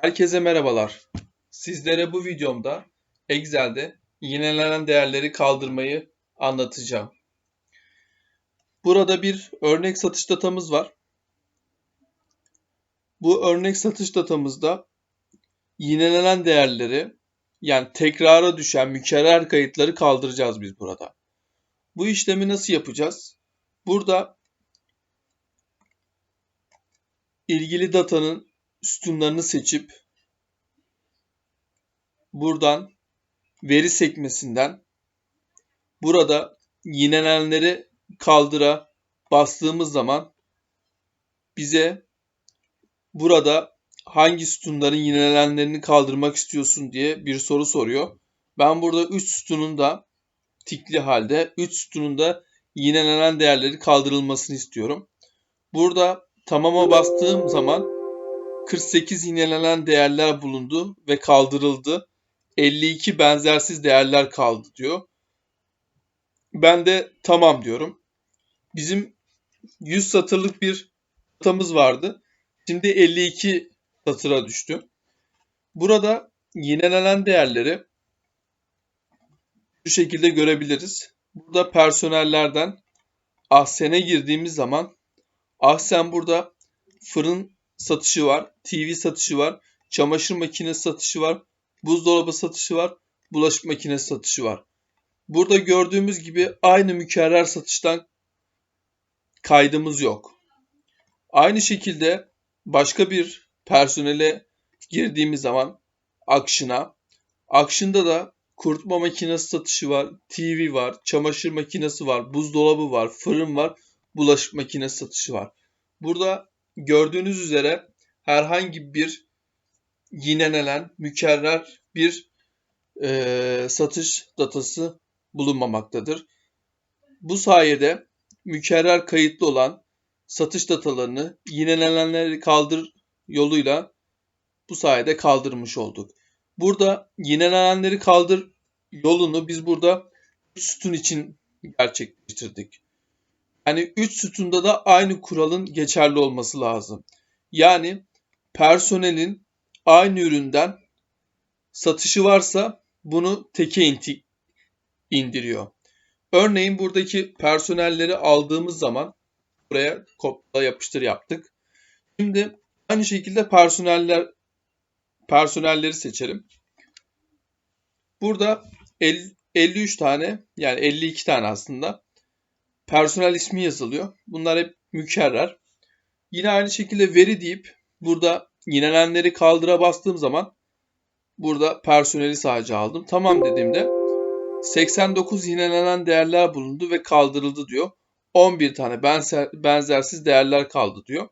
Herkese merhabalar. Sizlere bu videomda Excel'de yinelenen değerleri kaldırmayı anlatacağım. Burada bir örnek satış datamız var. Bu örnek satış datamızda yinelenen değerleri yani tekrara düşen mükerrer kayıtları kaldıracağız biz burada. Bu işlemi nasıl yapacağız? Burada ilgili datanın sütunlarını seçip buradan veri sekmesinden burada yinelenleri kaldıra bastığımız zaman bize burada hangi sütunların yinelenlerini kaldırmak istiyorsun diye bir soru soruyor. Ben burada 3 sütunun da tikli halde 3 sütunun da yinelenen değerleri kaldırılmasını istiyorum. Burada tamama bastığım zaman 48 yinelenen değerler bulundu ve kaldırıldı. 52 benzersiz değerler kaldı diyor. Ben de tamam diyorum. Bizim 100 satırlık bir datamız vardı. Şimdi 52 satıra düştü. Burada yinelenen değerleri şu şekilde görebiliriz. Burada personellerden Ahsen'e girdiğimiz zaman Ahsen burada fırın satışı var, TV satışı var, çamaşır makinesi satışı var, buzdolabı satışı var, bulaşık makinesi satışı var. Burada gördüğümüz gibi aynı mükerrer satıştan kaydımız yok. Aynı şekilde başka bir personele girdiğimiz zaman Action'a, Action'da da kurutma makinesi satışı var, TV var, çamaşır makinesi var, buzdolabı var, fırın var, bulaşık makinesi satışı var. Burada gördüğünüz üzere herhangi bir yinelenen, mükerrer bir e, satış datası bulunmamaktadır. Bu sayede mükerrer kayıtlı olan satış datalarını yinelenenleri kaldır yoluyla bu sayede kaldırmış olduk. Burada yinelenenleri kaldır yolunu biz burada sütun için gerçekleştirdik. Yani 3 sütunda da aynı kuralın geçerli olması lazım. Yani personelin aynı üründen satışı varsa bunu teke indiriyor. Örneğin buradaki personelleri aldığımız zaman buraya kopyala yapıştır yaptık. Şimdi aynı şekilde personeller personelleri seçelim. Burada 53 tane yani 52 tane aslında personel ismi yazılıyor. Bunlar hep mükerrer. Yine aynı şekilde veri deyip burada yinelenleri kaldıra bastığım zaman burada personeli sadece aldım. Tamam dediğimde 89 yinelenen değerler bulundu ve kaldırıldı diyor. 11 tane benzer, benzersiz değerler kaldı diyor.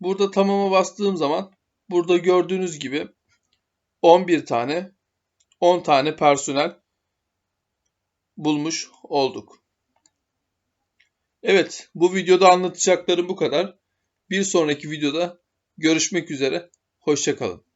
Burada tamama bastığım zaman burada gördüğünüz gibi 11 tane 10 tane personel bulmuş olduk. Evet, bu videoda anlatacaklarım bu kadar. Bir sonraki videoda görüşmek üzere. Hoşçakalın.